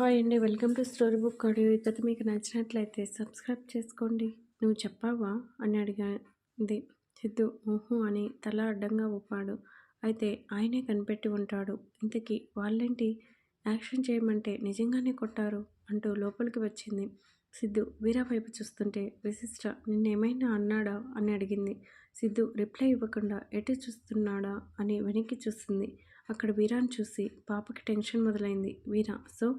Hi అండి. Welcome to story book audio. ఈ మీకు నచ్చినట్లయితే సబ్స్క్రైబ్ చేసుకోండి. నువ్వు చెప్పావా అని అడిగింది సిద్ధు. ఊహు అని తల అడ్డంగా ఊపాడు. అయితే ఆయనే కనిపెట్టి ఉంటాడు. ఇంతకీ వాళ్ళేంటి? యాక్షన్ చేయమంటే నిజంగానే కొట్టారు అంటూ లోపలికి వచ్చింది సిద్ధు. వీరా వైపు చూస్తుంటే విశిష్ట నిన్నేమైనా అన్నాడా? అని అడిగింది. సిద్ధు రిప్లై ఇవ్వకుండా ఎటు చూస్తున్నాడా అని వెనక్కి చూస్తుంది. అక్కడ వీరాని చూసి పాపకి టెన్షన్ మొదలైంది. వీరా సో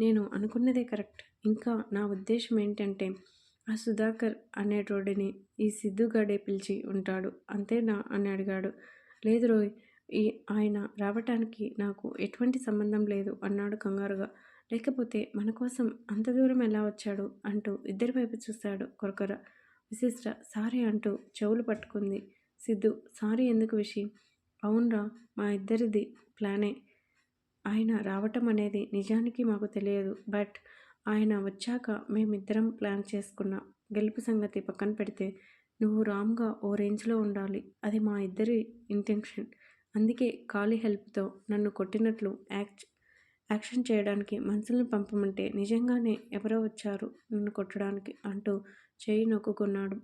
నేను అనుకున్నదే కరెక్ట్. ఇంకా నా ఉద్దేశం ఏంటంటే ఆ సుధాకర్ అనేటోడిని ఈ సిద్ధుగాడే పిలిచి ఉంటాడు. అంతేనా అని అడిగాడు. లేదు రోయ్ ఈ ఆయన రావటానికి నాకు ఎటువంటి సంబంధం లేదు అన్నాడు కంగారుగా. లేకపోతే మన కోసం అంత దూరం ఎలా వచ్చాడు అంటూ ఇద్దరి వైపు చూశాడు కొరకొర. విశిష్ట సారీ అంటూ చెవులు పట్టుకుంది. సిద్ధు సారీ ఎందుకు విషయం అవునరా మా ఇద్దరిది ప్లానే. ఆయన రావటం అనేది నిజానికి మాకు తెలియదు. బట్ ఆయన వచ్చాక మేమిద్దరం ప్లాన్ చేసుకున్న గెలుపు సంగతి పక్కన పెడితే నువ్వు రామ్గా ఓ రేంజ్లో ఉండాలి. అది మా ఇద్దరి ఇంటెన్షన్. అందుకే ఖాళీ హెల్ప్తో నన్ను కొట్టినట్లు యాక్ట్ యాక్షన్ చేయడానికి మనుషులను పంపమంటే నిజంగానే ఎవరో వచ్చారు నన్ను కొట్టడానికి అంటూ చేయి నొక్కుకున్నాడు.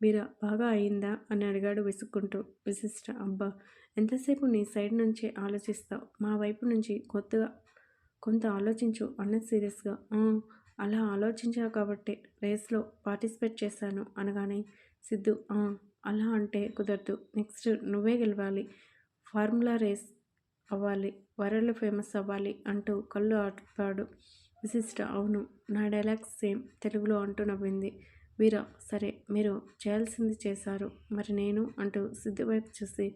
వీరా బాగా అయిందా? అని అడిగాడు విసుక్కుంటూ. విశిష్ట అబ్బా! ఎంతసేపు నీ సైడ్ నుంచి ఆలోచిస్తావు? మా వైపు నుంచి కొత్తగా కొంత ఆలోచించు అన్నది సీరియస్గా. అలా ఆలోచించావు కాబట్టి రేస్లో పార్టిసిపేట్ చేశాను అనగానే సిద్ధు అలా అంటే కుదరదు. నెక్స్ట్ నువ్వే గెలవాలి. ఫార్ములా రేస్ అవ్వాలి. వరల్డ్ ఫేమస్ అవ్వాలి అంటూ కళ్ళు ఆడిపాడు విశిష్ట అవును నా డైలాగ్స్ సేమ్ తెలుగులో అంటూ నవ్వింది. వీరా సరే మీరు చేయాల్సింది చేశారు. మరి నేను అంటూ సిద్ధి వైపు చూసి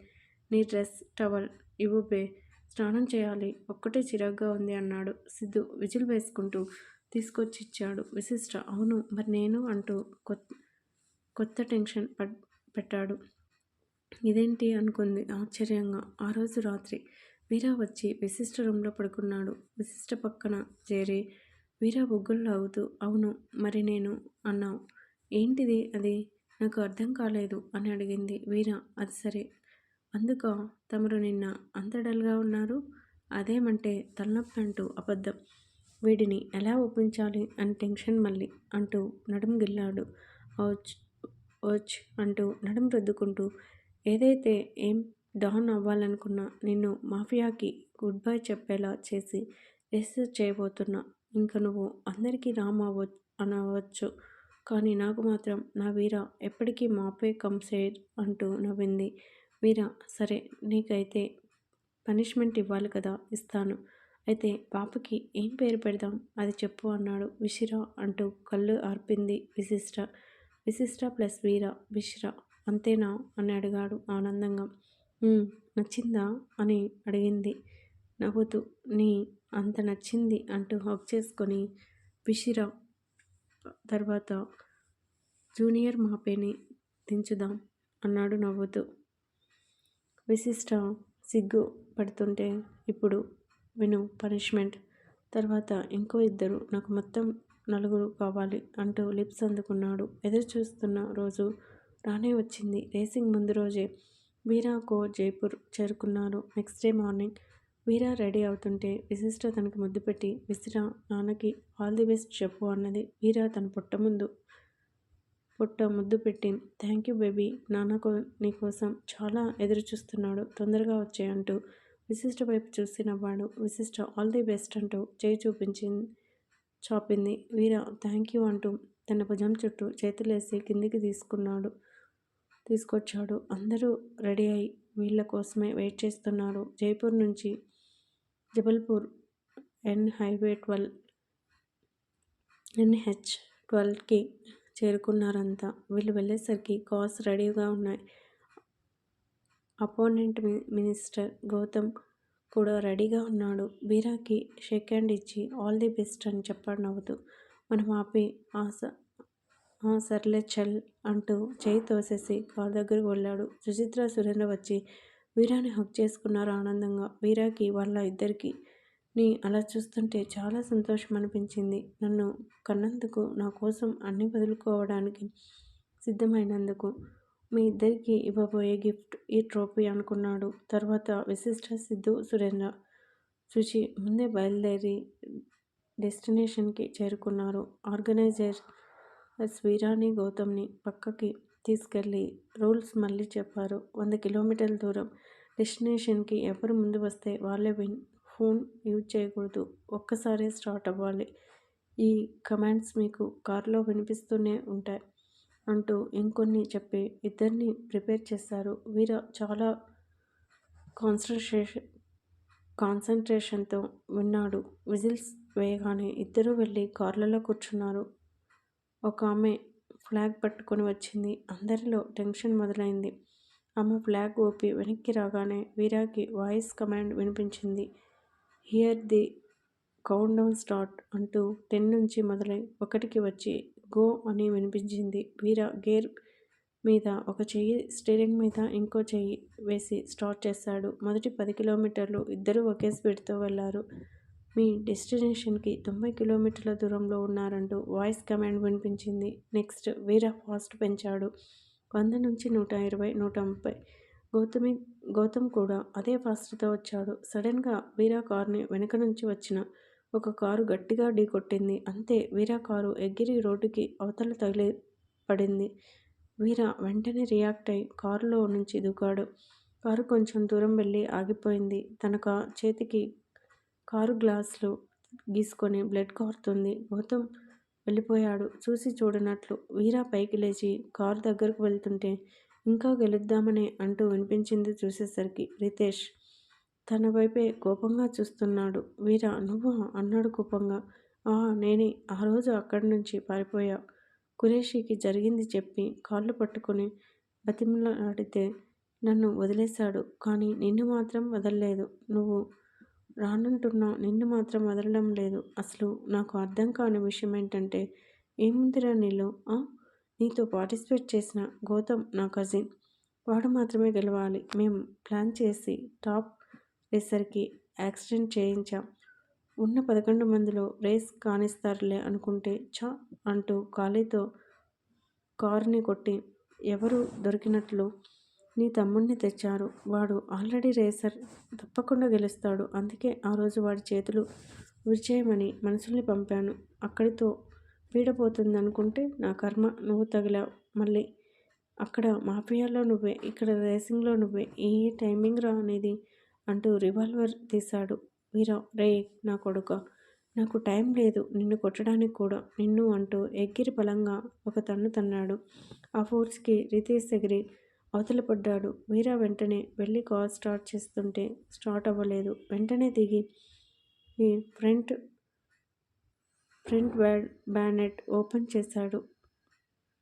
నీ డ్రెస్ టవల్ ఇవ్వు బే. స్నానం చేయాలి. ఒక్కటే చిరాగ్గా ఉంది అన్నాడు సిద్ధు విజిల్ వేసుకుంటూ తీసుకొచ్చి ఇచ్చాడు విశిష్ట అవును మరి నేను అంటూ కొత్త కొత్త టెన్షన్ పెట్టాడు. ఇదేంటి అనుకుంది ఆశ్చర్యంగా. ఆ రోజు రాత్రి వీరా వచ్చి విశిష్ట రూమ్లో పడుకున్నాడు. విశిష్ట పక్కన చేరి వీరా బొగ్గులు అవుతూ అవును మరి నేను అన్నావు. ఏంటిది అది? నాకు అర్థం కాలేదు అని అడిగింది వీరా. అది సరే అందుకో తమరు నిన్న అంత డల్గా ఉన్నారు. అదేమంటే తలనొప్పి అంటూ అబద్ధం. వీడిని ఎలా ఒప్పించాలి అని టెన్షన్ మళ్ళీ అంటూ నడుం గిల్లాడు. ఓచ్ ఓచ్ అంటూ నడుం రుద్దుకుంటూ ఏదైతే ఏం డాన్ అవ్వాలనుకున్నా నిన్ను మాఫియాకి గుడ్ బై చెప్పేలా చేసి రిసీవ్ చేయబోతున్నా. ఇంకా నువ్వు అందరికీ రామ్ అవ్వ అనవచ్చు. కానీ నాకు మాత్రం నా వీర ఎప్పటికీ మాపే కంసేర్ అంటూ నవ్వింది. వీరా సరే నీకైతే పనిష్మెంట్ ఇవ్వాలి కదా ఇస్తాను. అయితే పాపకి ఏం పేరు పెడదాం? అది చెప్పు అన్నాడు విషిరా అంటూ కళ్ళు ఆర్పింది విశిష్ట. విశిష్ట ప్లస్ వీర విశ్ర. అంతేనా? అని అడిగాడు ఆనందంగా. నచ్చిందా? అని అడిగింది. నవ్వుతూ నీ అంత నచ్చింది అంటూ హక్ చేసుకొని విశిర తర్వాత జూనియర్ మాపేని దించుదాం అన్నాడు నవ్వుతూ. విశిష్ట సిగ్గు పడుతుంటే ఇప్పుడు విను పనిష్మెంట్. తర్వాత ఇంకో ఇద్దరు నాకు మొత్తం నలుగురు కావాలి అంటూ లిప్స్ అందుకున్నాడు. ఎదురు చూస్తున్న రోజు రానే వచ్చింది. రేసింగ్ ముందు రోజే వీరా కో జైపూర్ చేరుకున్నారు. Next day morning Veera ready అవుతుంటే విశిష్ట తనకు ముద్దు పెట్టి విసిరా నాన్నకి ఆల్ ది బెస్ట్ చెప్పు అన్నది వీరా తన పుట్ట ముందు పుట్ట ముద్దు పెట్టింది. Thank you baby. నాన్న నీకోసం చాలా ఎదురు చూస్తున్నాడు తొందరగా వచ్చాయంటూ విశిష్ట వైపు చూసి నవ్వాడు విశిష్ట ఆల్ ది బెస్ట్ అంటూ చేయి చూపించింది. చాపింది. వీర థ్యాంక్ యూ అంటూ తన భుజం చుట్టూ చేతులేసి కిందికి తీసుకున్నాడు. తీసుకొచ్చాడు. అందరూ రెడీ అయి వీళ్ళ కోసమే వెయిట్ చేస్తున్నారు. జైపూర్ నుంచి Jabalpur N highway twelve NH ట్వెల్వ్కి చేరుకున్నారంతా. వీళ్ళు వెళ్ళేసరికి కార్స్ రెడీగా ఉన్నాయి. అపోనెంట్ మినిస్టర్ గౌతమ్ కూడా రెడీగా ఉన్నాడు. బీరాకి షేక్ హ్యాండ్ ఇచ్చి ఆల్ ది బెస్ట్ అని చెప్పాడు నవ్వుతూ. మనం ఆపి ఆ సర్లే చల్ అంటూ చేయి తోసేసి కార్ దగ్గరకు వెళ్ళాడు. సుచిత్ర సురేంద్ర వచ్చి వీరాని హక్ చేసుకున్నారు ఆనందంగా. వీరాకి వాళ్ళ ఇద్దరికి ని అలా చూస్తుంటే చాలా సంతోషం అనిపించింది నన్ను కన్నందుకు నా కోసం అన్ని వదులుకోవడానికి సిద్ధమైనందుకు. మీ ఇద్దరికి ఇవ్వబోయే గిఫ్ట్ ఈ ట్రోఫీ అనుకున్నాడు. తర్వాత విశిష్ట సిద్ధు సురేంద్ర శుచి ముందే బయలుదేరి డెస్టినేషన్కి చేరుకున్నారు. ఆర్గనైజర్ స్వీరాణి గౌతమ్ని పక్కకి తీసుకెళ్ళి రూల్స్ మళ్ళీ చెప్పారు. వంద కిలోమీటర్ల దూరం డెస్టినేషన్కి ఎవరు ముందు వస్తే వాళ్ళే విన్ ఫోన్ యూజ్ చేయకూడదు. ఒక్కసారే స్టార్ట్ అవ్వాలి. ఈ కమాండ్స్ మీకు కారులో వినిపిస్తూనే ఉంటాయి అంటూ ఇంకొన్ని చెప్పి ఇద్దరిని ప్రిపేర్ చేశారు వీర చాలా కాన్సన్ట్రేషన్ కాన్సన్ట్రేషన్తో విన్నాడు. విజిల్స్ వేయగానే ఇద్దరూ వెళ్ళి కార్లలో కూర్చున్నారు. ఒక ఆమె ఫ్లాగ్ పట్టుకొని వచ్చింది. అందరిలో టెన్షన్ మొదలైంది. ఆమె ఫ్లాగ్ ఊపి వెనక్కి రాగానే వీరాకి వాయిస్ కమాండ్ వినిపించింది. Here the count down start అంటూ టెన్ నుంచి మొదలై ఒకటికి వచ్చి గో అని వినిపించింది. వీర గేర్ మీద ఒక చెయ్యి స్టీరింగ్ మీద ఇంకో చెయ్యి వేసి స్టార్ట్ చేశాడు మొదటి పది కిలోమీటర్లు ఇద్దరూ ఒకే స్పీడ్తో వెళ్ళారు మీ డెస్టినేషన్కి తొంభై కిలోమీటర్ల దూరంలో ఉన్నారంటూ వాయిస్ కమాండ్ వినిపించింది. నెక్స్ట్ వీర ఫాస్ట్ పెంచాడు. వంద నుంచి నూట ఇరవై నూట ముప్పై గౌతమి గౌతమ్ కూడా అదే ఫాస్ట్తో వచ్చాడు. సడన్గా వీరా కారుని వెనక నుంచి వచ్చిన ఒక కారు గట్టిగా ఢీకొట్టింది. అంతే వీరా కారు ఎగిరి రోడ్డుకి అవతల తగిలి పడింది. వీరా వెంటనే రియాక్ట్ అయి కారులో నుంచి దూకాడు కారు కొంచెం దూరం వెళ్ళి ఆగిపోయింది. తన కా చేతికి కారు గ్లాసులు గీసుకొని బ్లడ్ కారుతుంది. గౌతమ్ వెళ్ళిపోయాడు. చూసి చూడనట్లు వీరా పైకి లేచి కారు దగ్గరకు వెళ్తుంటే ఇంకా గెలుద్దామని అంటూ వినిపించింది చూసేసరికి రితేష్. తన వైపే కోపంగా చూస్తున్నాడు. వీర నువ్వు అన్నాడు కోపంగా. ఆ నేనే. ఆ రోజు అక్కడి నుంచి పారిపోయా. కురేషికి జరిగింది చెప్పి కాళ్ళు పట్టుకొని బతిమలాడితే నన్ను వదిలేశాడు. కానీ నిన్ను మాత్రం వదలలేదు. నువ్వు రానంటున్నా నిన్ను మాత్రం వదలడం లేదు. అసలు నాకు అర్థం కాని విషయం ఏంటంటే ఏముందిరా నీలో? నీతో పార్టిసిపేట్ చేసిన గౌతమ్ నా కజిన్. వాడు మాత్రమే గెలవాలి. మేము ప్లాన్ చేసి టాప్ రేసర్కి యాక్సిడెంట్ చేయించాం. ఉన్న పదకొండు మందిలో రేస్ కానిస్తారులే అనుకుంటే చ అంటూ ఖాళీతో కారుని కొట్టి ఎవరు దొరికినట్లు నీ తమ్ముడిని తెచ్చారు. వాడు ఆల్రెడీ రేసర్ తప్పకుండా గెలుస్తాడు. అందుకే ఆ రోజు వాడి చేతులు విరిచేయమని మనుషుల్ని పంపాను. అక్కడితో పీడపోతుంది అనుకుంటే నా కర్మ నువ్వు తగిలావు. మళ్ళీ అక్కడ మాఫియాలో నువ్వే ఇక్కడ రేసింగ్లో నువ్వే ఏ టైమింగ్ రా అనేది అంటూ రివాల్వర్ తీశాడు. వీరా రే నా కొడుక నాకు టైం లేదు నిన్ను కొట్టడానికి కూడా నిన్ను అంటూ ఎగ్గిరి బలంగా ఒక తన్ను తన్నాడు. ఆ ఫోర్స్కి రితేష్ ఎగిరి అవతల పడ్డాడు వీరా వెంటనే వెళ్ళి కాల్ స్టార్ట్ చేస్తుంటే స్టార్ట్ అవ్వలేదు. వెంటనే దిగి ఈ front front bad bonnet open చేశాడు.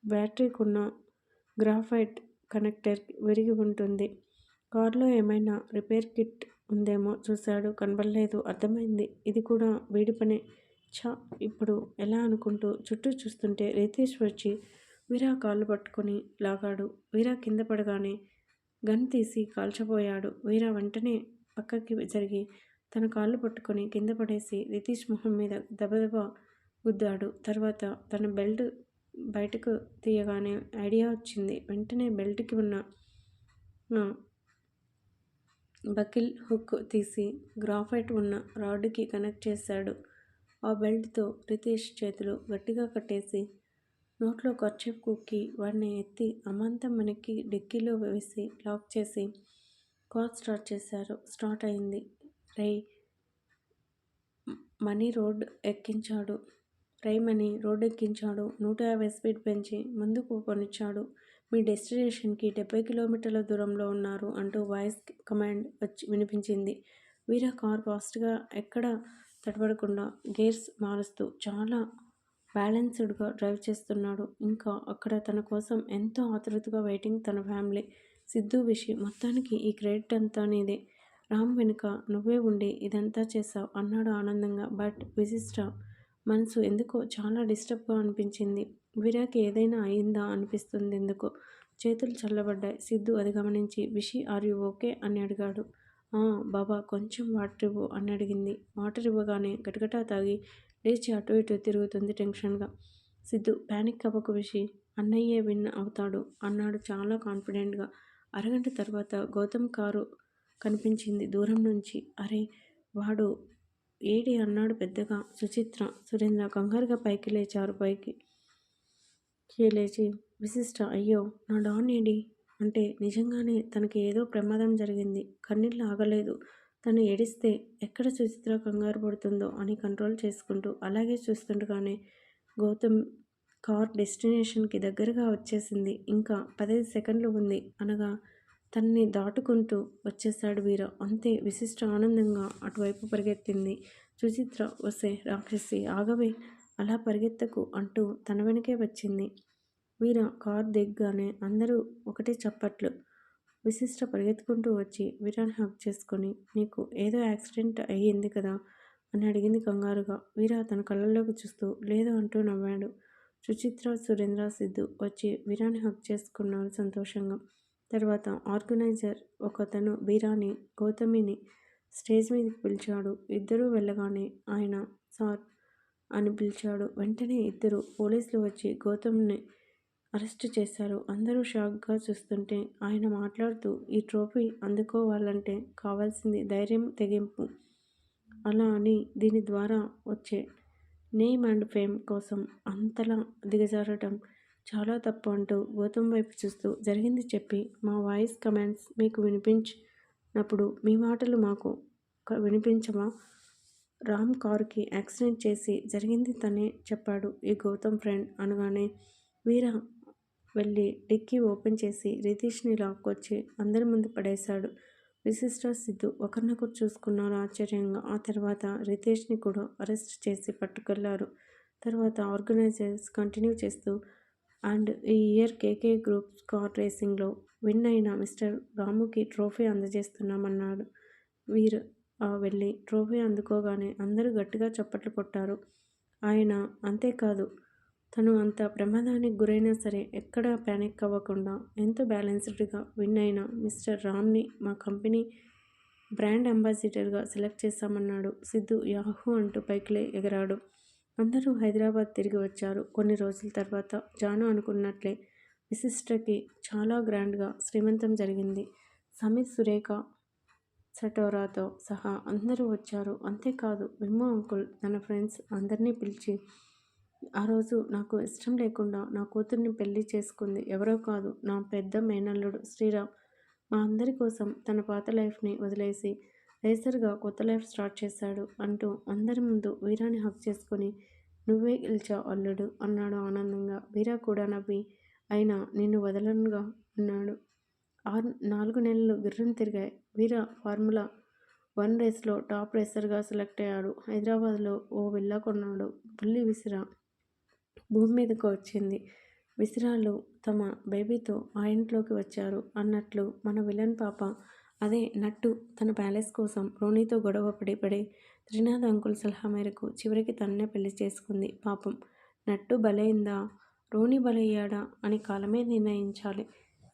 బ్యాటరీకున్న గ్రాఫైట్ కనెక్టర్ విరిగి ఉంటుంది. కారులో ఏమైనా రిపేర్ కిట్ ఉందేమో చూశాడు. కనబడలేదు. అర్థమైంది. ఇది కూడా వీడి పనే. చా ఇప్పుడు ఎలా అనుకుంటూ చుట్టూ చూస్తుంటే రితేష్ వచ్చి వీరా కాళ్ళు పట్టుకొని లాగాడు. వీరా కింద పడగానే గన్ తీసి కాల్చబోయాడు. వీరా వెంటనే పక్కకి జరిగి తన కాళ్ళు పట్టుకొని కింద పడేసి రితీష్ మొహం మీద దబదబా గుద్దాడు. తర్వాత తన బెల్ట్ బయటకు తీయగానే ఐడియా వచ్చింది. వెంటనే బెల్ట్కి ఉన్న బకిల్ హుక్ తీసి గ్రాఫైట్ ఉన్న రాడ్కి కనెక్ట్ చేశాడు. ఆ బెల్ట్తో రితేష్ చేతులు గట్టిగా కట్టేసి నోట్లో ఖర్చు కుక్కి వాడిని ఎత్తి అమాంతం మనకి డిక్కీలో వేసి లాక్ చేసి కాల్ స్టార్ట్ చేశారు. స్టార్ట్ అయింది. రై మనీ రోడ్ ఎక్కించాడు. రైమని అని రోడ్డెక్కించాడు. నూట యాభై స్పీడ్ పెంచి ముందుకు కొనిచ్చాడు. మీ డెస్టినేషన్కి డెబ్బై కిలోమీటర్ల దూరంలో ఉన్నారు అంటూ వాయిస్ కమాండ్ వచ్చి వినిపించింది. వీర కార్ ఫాస్ట్గా ఎక్కడ తడబడకుండా గేర్స్ మారుస్తూ చాలా బ్యాలెన్స్డ్గా డ్రైవ్ చేస్తున్నాడు. ఇంకా అక్కడ తన కోసం ఎంతో ఆతృతగా వెయిటింగ్ తన ఫ్యామిలీ. సిద్ధు విషయం మొత్తానికి ఈ క్రెడిట్ అంతా నీదే. రామ్ వెనుక నువ్వే ఉండి ఇదంతా చేశావు అన్నాడు ఆనందంగా. బట్ విశిష్ట మనసు ఎందుకో చాలా డిస్టర్బ్గా అనిపించింది. విరాకి ఏదైనా అయిందా అనిపిస్తుంది ఎందుకో. చేతులు చల్లబడ్డాయి. సిద్ధు అది గమనించి విషి ఆర్ యు ఓకే? అని అడిగాడు. బాబా కొంచెం వాటర్ ఇవ్వు అని అడిగింది. వాటర్ ఇవ్వగానే గటగటా తాగి లేచి అటు ఇటు తిరుగుతుంది టెన్షన్గా. సిద్ధు ప్యానిక్ అవ్వకు విషి. అన్నయ్యే విన్ అవుతాడు అన్నాడు చాలా కాన్ఫిడెంట్గా. అరగంట తర్వాత గౌతమ్ కారు కనిపించింది దూరం నుంచి. అరే వాడు ఏడి అన్నాడు పెద్దగా. సుచిత్ర సురేంద్ర కంగారుగా పైకి లేచారు. పైకి లేచి విశిష్ట అయ్యో నా డాన్ ఏడి? అంటే నిజంగానే తనకి ఏదో ప్రమాదం జరిగింది. కన్నీళ్ళు ఆగలేదు. తను ఏడిస్తే ఎక్కడ సుచిత్ర కంగారు పడుతుందో అని కంట్రోల్ చేసుకుంటూ అలాగే చూస్తుండగానే గౌతమ్ కార్ డెస్టినేషన్కి దగ్గరగా వచ్చేసింది. ఇంకా పదహైదు సెకండ్లు ఉంది. అనగా తన్ని దాటుకుంటూ వచ్చేశాడు వీర. అంతే విశిష్ట ఆనందంగా అటువైపు పరిగెత్తింది. సుచిత్ర వసే రాక్షసి ఆగవే అలా పరిగెత్తకు అంటూ తన వెనకే వచ్చింది. వీర కార్ దిగ్గానే అందరూ ఒకటే చప్పట్లు. విశిష్ట పరిగెత్తుకుంటూ వచ్చి వీరాని హక్ చేసుకొని నీకు ఏదో యాక్సిడెంట్ అయ్యింది కదా అని అడిగింది కంగారుగా. వీర తన కళ్ళల్లోకి చూస్తూ లేదు అంటూ నవ్వాడు. సుచిత్ర సురేంద్ర సిద్ధు వచ్చి వీరాని హక్ చేసుకున్నారు సంతోషంగా. తర్వాత ఆర్గనైజర్ ఒకతను బీరాని గౌతమిని స్టేజ్ మీదకి పిలిచాడు. ఇద్దరూ వెళ్ళగానే ఆయన సార్ అని పిలిచాడు. వెంటనే ఇద్దరు పోలీసులు వచ్చి గౌతమ్ని అరెస్ట్ చేశారు. అందరూ షాక్గా చూస్తుంటే ఆయన మాట్లాడుతూ ఈ ట్రోఫీ అందుకోవాలంటే కావాల్సింది ధైర్యం తెగింపు. అలా అని దీని ద్వారా వచ్చే నేమ్ అండ్ ఫేమ్ కోసం అంతలా దిగజారటం చాలా తప్పు అంటూ గౌతమ్ వైపు చూస్తూ జరిగింది చెప్పి మా వాయిస్ కమెంట్స్ మీకు వినిపించినప్పుడు మీ మాటలు మాకు వినిపించమా? రామ్ కారుకి యాక్సిడెంట్ చేసి జరిగింది తనే చెప్పాడు ఈ గౌతమ్ ఫ్రెండ్ అనగానే వీర వెళ్ళి డిక్కీ ఓపెన్ చేసి రితీష్ని లాక్కొచ్చి అందరి ముందు పడేశాడు. విశిష్ట సిద్ధు ఒకరినొకరు చూసుకున్నారు ఆశ్చర్యంగా. ఆ తర్వాత రితేష్ని కూడా అరెస్ట్ చేసి పట్టుకెళ్ళారు. తర్వాత ఆర్గనైజర్స్ కంటిన్యూ చేస్తూ అండ్ ఈ ఇయర్ కేకే గ్రూప్ కార్ రేసింగ్లో విన్ అయిన మిస్టర్ రాముకి ట్రోఫీ అందజేస్తున్నామన్నాడు. వీరు వెళ్ళి ట్రోఫీ అందుకోగానే అందరూ గట్టిగా చప్పట్లు కొట్టారు. ఆయన అంతేకాదు తను అంత ప్రమాదానికి గురైనా సరే ఎక్కడా ప్యానిక్ అవ్వకుండా ఎంతో బ్యాలెన్స్డ్గా విన్ అయిన మిస్టర్ రామ్ని మా కంపెనీ బ్రాండ్ అంబాసిడర్గా సెలెక్ట్ చేశామన్నాడు సిద్ధు యాహూ అంటూ పైకిలే ఎగరాడు. అందరూ హైదరాబాద్ తిరిగి వచ్చారు. కొన్ని రోజుల తర్వాత జాను అనుకున్నట్లే విశిష్టకి చాలా గ్రాండ్గా శ్రీమంతం జరిగింది. సమీర్ సురేఖ సటోరాతో సహా అందరూ వచ్చారు. అంతేకాదు విమ్మో అంకుల్ తన ఫ్రెండ్స్ అందరినీ పిలిచి ఆ రోజు నాకు ఇష్టం లేకుండా నా కూతుర్ని పెళ్ళి చేసుకుంది ఎవరో కాదు నా పెద్ద మేనల్లుడు శ్రీరామ్. మా అందరి కోసం తన పాత లైఫ్ని వదిలేసి రేసర్గా కొత్త లైఫ్ స్టార్ట్ చేశాడు అంటూ అందరి ముందు వీరాని హక్ చేసుకుని నువ్వే గెలిచా అల్లుడు అన్నాడు ఆనందంగా. వీరా కూడా నవ్వి అయినా నిన్ను వదలనుగా అన్నాడు. ఆరు నాలుగు నెలలు గిర్రం తిరిగాయి. వీరా ఫార్ములా వన్ రేస్లో టాప్ రేసర్గా సెలెక్ట్ అయ్యాడు. హైదరాబాద్లో ఓ విల్లా కొన్నాడు. బుల్లి విసిరా భూమి మీదకు వచ్చింది. విసిరాలు తమ బేబీతో ఆ ఇంట్లోకి వచ్చారు అన్నట్లు మన విలన్ పాప అదే నట్టు తన ప్యాలెస్ కోసం రోనీతో గొడవ పడి పడి త్రినాథ్ అంకుల్ సలహా మేరకు చివరికి తన్నే పెళ్ళి చేసుకుంది. పాపం. నట్టు బలైందా? రోని బలయ్యాడా? అని కాలమే నిర్ణయించాలి.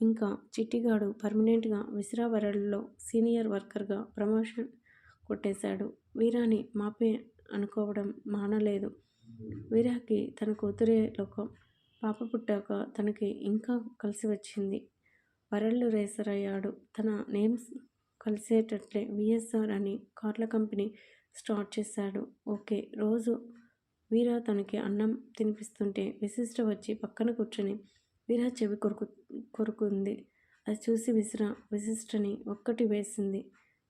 ఇంకా చిట్టిగాడు పర్మనెంట్గా విసిరావరల్లో సీనియర్ వర్కర్గా ప్రమోషన్ కొట్టేశాడు. వీరాని మాపే అనుకోవడం మానలేదు. వీరాకి తన కూతురే లోకం. పాప పుట్టాక తనకి ఇంకా కలిసి వచ్చింది. వరల్డ్ రేసర్ అయ్యాడు. తన నేమ్స్ కలిసేటట్లే విఎస్ఆర్ అని కార్ల కంపెనీ స్టార్ట్ చేశాడు. ఓకే రోజు వీరా తనకి అన్నం తినిపిస్తుంటే విశిష్ట వచ్చి పక్కన కూర్చొని వీరా చెవి కొరుకు కొరుకుంది. అది చూసి విసిరా విశిష్టని ఒక్కటి వేసింది.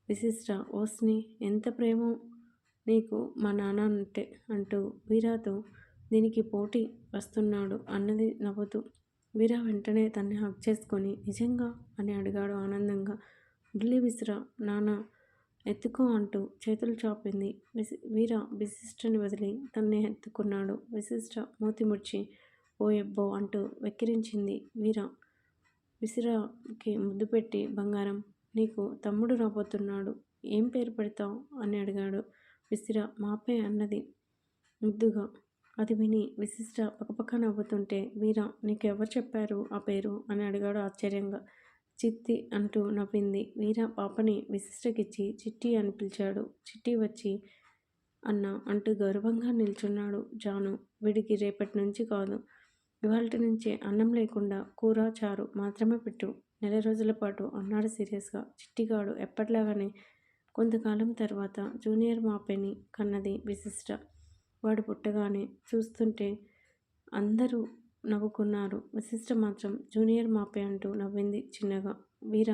విశిష్ట ఓస్ని ఎంత ప్రేమో నీకు మా నాన్న అంటే అంటూ వీరాతో దీనికి పోటీ వస్తున్నాడు అన్నది నవ్వుతూ వీరా వెంటనే తన్ని హక్ చేసుకొని నిజంగా? అని అడిగాడు ఆనందంగా. ఢిల్లీ విసిరా నాన్న ఎత్తుకో అంటూ చేతులు చాపింది. విసి వీర విశిష్టని వదిలి తన్నే ఎత్తుకున్నాడు. విశిష్ట మూతి ముడిచి ఓ ఎబ్బో అంటూ వెక్కిరించింది వీర విసిరాకి ముద్దు పెట్టి బంగారం నీకు తమ్ముడు రాబోతున్నాడు ఏం పేరు పెడతావు? అని అడిగాడు. విసిరా మాపే అన్నది ముద్దుగా. అది విని విశిష్ట పక్కపక్క నవ్వుతుంటే వీరా నీకెవరు చెప్పారు ఆ పేరు? అని అడిగాడు ఆశ్చర్యంగా. చిత్తి అంటూ నవ్వింది. వీరా పాపని విశిష్టకిచ్చి చిట్టి అని పిలిచాడు. చిట్టి వచ్చి అన్న అంటూ గౌరవంగా నిల్చున్నాడు జాను. వీడికి రేపటి నుంచి కాదు. ఇవాళ నుంచే అన్నం లేకుండా కూర చారు మాత్రమే పెట్టు. నెల రోజుల పాటు అన్నాడు సీరియస్గా. చిట్టిగాడు ఎప్పట్లాగానే కొంతకాలం తర్వాత జూనియర్ మాపేని కన్నది విశిష్ట వాడు పుట్టగానే చూస్తుంటే అందరూ నవ్వుకున్నారు. విశిష్ట మాత్రం జూనియర్ మాపే అంటూ నవ్వింది చిన్నగా. వీర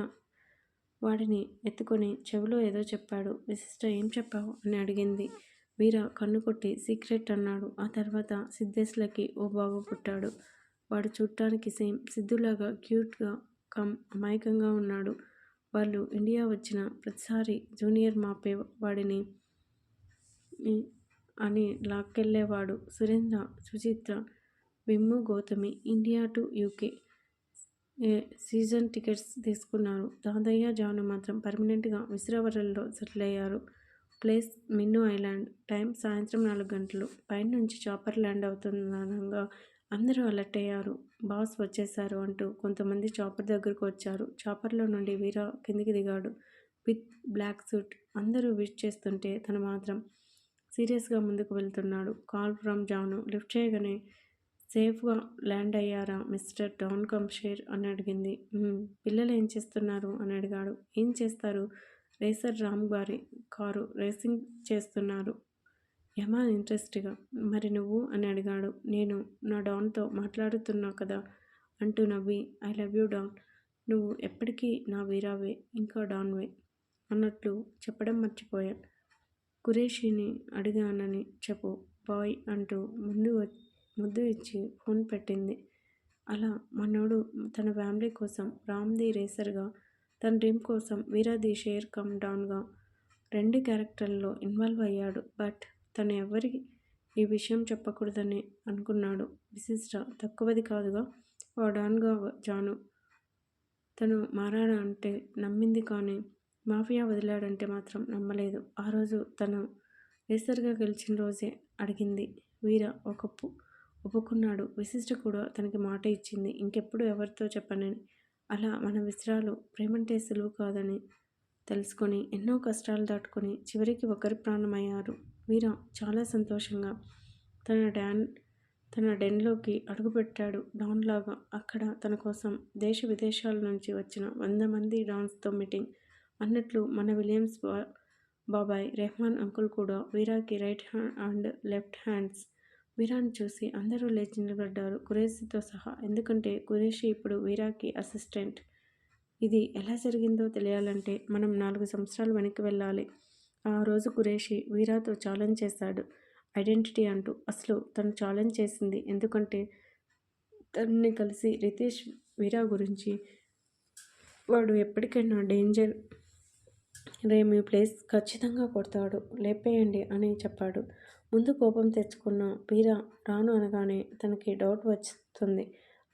వాడిని ఎత్తుకొని చెవిలో ఏదో చెప్పాడు. విశిష్ట ఏం చెప్పావు అని అడిగింది. వీర కన్ను కొట్టి సీక్రెట్ అన్నాడు. ఆ తర్వాత సిద్ధేశ్లకి ఓ బాబు పుట్టాడు. వాడు చూడటానికి సేమ్ సిద్ధులాగా క్యూట్గా కమ్ అమాయకంగా ఉన్నాడు. వాళ్ళు ఇండియా వచ్చిన ప్రతిసారి జూనియర్ మాపే వాడిని అని లాక్కెళ్ళేవాడు Surendra Suchitra Vimmu Gautami India to UK season tickets తీసుకున్నారు. దాదయ్య జాను మాత్రం పర్మనెంట్గా విశ్రావరంలో సెటిల్ అయ్యారు ప్లేస్ మిన్ను ఐలాండ్ టైం సాయంత్రం నాలుగు గంటలు. పైనుంచి చాపర్ ల్యాండ్ అవుతుందనగా అందరూ అలర్ట్ అయ్యారు. బాస్ వచ్చేశారు అంటూ కొంతమంది చాపర్ దగ్గరకు వచ్చారు. చాపర్లో నుండి వీర కిందికి దిగాడు. విత్ బ్లాక్ సూట్ అందరూ విష్ చేస్తుంటే తను మాత్రం సీరియస్గా ముందుకు వెళ్తున్నాడు. Call from Janu. లిఫ్ట్ చేయగానే సేఫ్గా ల్యాండ్ అయ్యారా మిస్టర్ డాన్ కంషేర్ అని అడిగింది. పిల్లలు ఏం చేస్తున్నారు? అని అడిగాడు. ఏం చేస్తారు? రేసర్ రామ్ గారి కారు రేసింగ్ చేస్తున్నారు. యమా ఇంట్రెస్ట్గా? మరి నువ్వు? అని అడిగాడు. నేను నా డాన్తో మాట్లాడుతున్నా కదా అంటూ నవ్వి. I love you don. నువ్వు ఎప్పటికీ నా వీరావే ఇంకా డాన్వే అన్నట్లు చెప్పడం మర్చిపోయాను ఖురేషిని అడిగానని చెప్పు బాయ్ అంటూ ముందు ముద్దు ఇచ్చి ఫోన్ పెట్టింది. అలా మనోడు తన ఫ్యామిలీ కోసం రామ్ది రేసర్గా తన డ్రీమ్ కోసం వీరాది షేర్ కమ్ డౌన్గా రెండు క్యారెక్టర్లలో ఇన్వాల్వ్ అయ్యాడు. బట్ తను ఎవరికి ఈ విషయం చెప్పకూడదని అనుకున్నాడు. విశిష్ట తక్కువది కాదుగా ఓ డాన్గా జాను తను మారాడా అంటే నమ్మింది కానీ మాఫియా వదిలాడంటే మాత్రం నమ్మలేదు. ఆ రోజు తను రేసర్గా గెలిచిన రోజే అడిగింది. వీర ఒకప్పు ఒప్పుకున్నాడు. విశిష్ట కూడా తనకి మాట ఇచ్చింది. ఇంకెప్పుడు ఎవరితో చెప్పనని. అలా మన విశ్రాలు ప్రేమంటే సులువు కాదని తెలుసుకొని ఎన్నో కష్టాలు దాటుకొని చివరికి ఒకరి ప్రాణమయ్యారు. వీర చాలా సంతోషంగా తన డాన్ తన డెన్లోకి అడుగుపెట్టాడు. డాన్లాగా అక్కడ తన కోసం దేశ విదేశాల నుంచి వచ్చిన వంద మంది డాన్స్తో మీటింగ్ అన్నట్లు మన విలియమ్స్ బా బాబాయ్ రెహమాన్ అంకుల్ కూడా వీరాకి right hand and left hands. వీరాని చూసి అందరూ లేచి నిలబడ్డారు. కురేషితో సహా. ఎందుకంటే కురేషి ఇప్పుడు వీరాకి అసిస్టెంట్. ఇది ఎలా జరిగిందో తెలియాలంటే మనం నాలుగు సంవత్సరాలు వెనక్కి వెళ్ళాలి. ఆ రోజు కురేషి వీరాతో ఛాలెంజ్ చేశాడు. ఐడెంటిటీ అంటూ అసలు తను ఛాలెంజ్ చేసింది. ఎందుకంటే తనని కలిసి రితేష్ వీరా గురించి వాడు ఎప్పటికైనా డేంజర్ రే మీ ప్లేస్ ఖచ్చితంగా కొడతాడు. లేపేయండి అని చెప్పాడు. ముందు కోపం తెచ్చుకున్న వీరా రాను అనగానే తనకి డౌట్ వస్తుంది.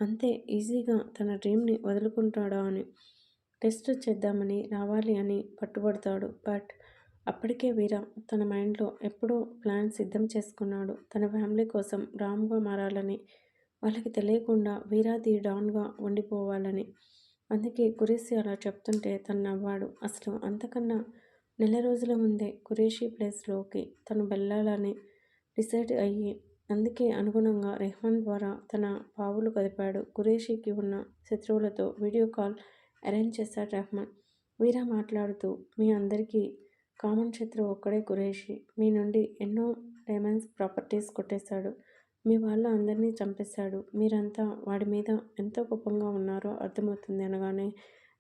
అంతే ఈజీగా తన డ్రీమ్ని వదులుకుంటాడా అని టెస్ట్ చేద్దామని రావాలి అని పట్టుబడతాడు. బట్ అప్పటికే వీరా తన మైండ్లో ఎప్పుడో ప్లాన్ సిద్ధం చేసుకున్నాడు. తన ఫ్యామిలీ కోసం రామ్గా మారాలని వాళ్ళకి తెలియకుండా వీరాది డాన్గా ఉండిపోవాలని అందుకే కురేషి అలా చెప్తుంటే తను నవ్వాడు అసలు అంతకన్నా నెల రోజుల ముందే కురేషి ప్లేస్లోకి తను వెళ్ళాలని డిసైడ్ అయ్యి అందుకే అనుగుణంగా రెహమాన్ ద్వారా తన పావులు కదిపాడు. కురేషికి ఉన్న శత్రువులతో వీడియో కాల్ అరేంజ్ చేశాడు రెహమాన్. వీరా మాట్లాడుతూ మీ అందరికీ కామన్ శత్రువు ఒక్కడే కురేషి. మీ నుండి ఎన్నో డైమండ్స్ ప్రాపర్టీస్ కొట్టేశాడు. మీ వాళ్ళ అందరినీ చంపేశాడు. మీరంతా వాడి మీద ఎంత కోపంగా ఉన్నారో అర్థమవుతుంది అనగానే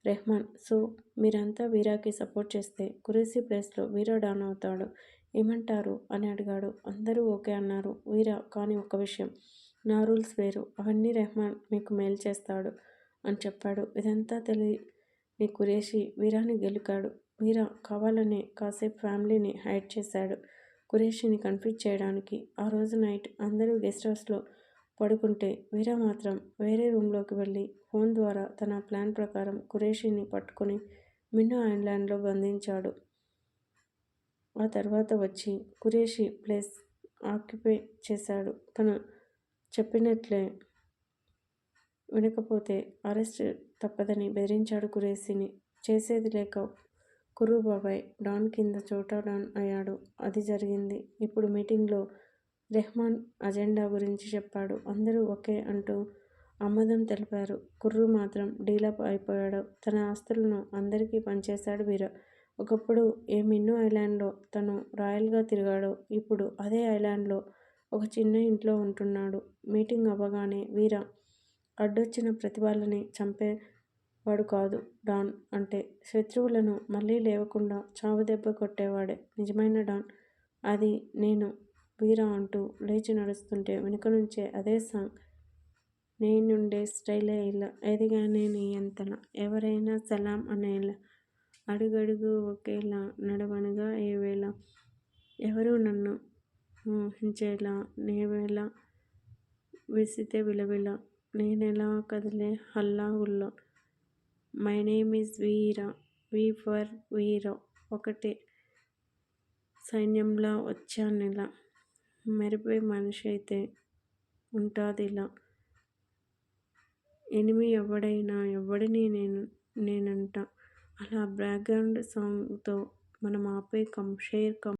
రెహమాన్ సో మీరంతా వీరాకి సపోర్ట్ చేస్తే కురేసీ ప్లేస్లో వీరా డాన్ అవుతాడు. ఏమంటారు? అని అడిగాడు. అందరూ ఓకే అన్నారు. వీరా కానీ ఒక విషయం. నా రూల్స్ వేరు. అవన్నీ రెహమాన్ మీకు మేలు చేస్తాడు అని చెప్పాడు. ఇదంతా తెలియని కురేషి వీరాని గెలికాడు. వీరా కావాలనే కాసేపు ఫ్యామిలీని హైడ్ చేశాడు. కురేషిని కన్ఫ్యూజ్ చేయడానికి ఆ రోజు నైట్ అందరూ గెస్ట్ హౌస్లో పడుకుంటే వీరా మాత్రం వేరే రూమ్లోకి వెళ్ళి ఫోన్ ద్వారా తన ప్లాన్ ప్రకారం ఖురేషిని పట్టుకొని మిన్ను ఐలాండ్లో బంధించాడు. ఆ తర్వాత వచ్చి ఖురేషి ప్లేస్ ఆక్యుపై చేశాడు. తను చెప్పినట్లే వినకపోతే అరెస్ట్ తప్పదని బెదిరించాడు కురేషిని. చేసేది లేక కుర్రు బాబాయ్ డాన్ కింద చోటా డాన్ అయ్యాడు. అది జరిగింది. ఇప్పుడు మీటింగ్లో రెహమాన్ అజెండా గురించి చెప్పాడు. అందరూ ఒకే అంటూ ఆమోదం తెలిపారు. కుర్రు మాత్రం డీలప్ అయిపోయాడు. తన ఆస్తులను అందరికీ పనిచేశాడు వీర. ఒకప్పుడు ఏ మిన్ను ఐలాండ్లో తను రాయల్గా తిరిగాడో ఇప్పుడు అదే ఐలాండ్లో ఒక చిన్న ఇంట్లో ఉంటున్నాడు. మీటింగ్ అవ్వగానే వీర అడ్డొచ్చిన ప్రతి వాళ్ళని వాడు కాదు డాన్ అంటే. శత్రువులను మళ్ళీ లేవకుండా చావుదెబ్బ కొట్టేవాడే నిజమైన డాన్. అది నేను వీరా అంటూ లేచి నడుస్తుంటే వెనుకనుంచే అదే సాంగ్. నేనుండే స్టైలే ఇలా. ఎదిగానే నీ ఎంతన ఎవరైనా సలాం అనేలా. అడుగడుగు ఒకేలా. నడవనగా ఏవేళ ఎవరు ఎవరూ నన్ను మోహించేలా. నేవేలా విసితే విలవిల. నేనెలా కదిలే హల్లా Gulla. My name is Veera. V for Veero ఒకటే సైన్యంలా వచ్చానిలా. మెరిపే అయితే ఉంటుందిలా ఎనిమి ఎవడైనా ఎవడిని నేను నేనంట. అలా బ్యాక్గ్రౌండ్ సాంగ్తో మనం ఆపే కమ్ షేర్ కమ్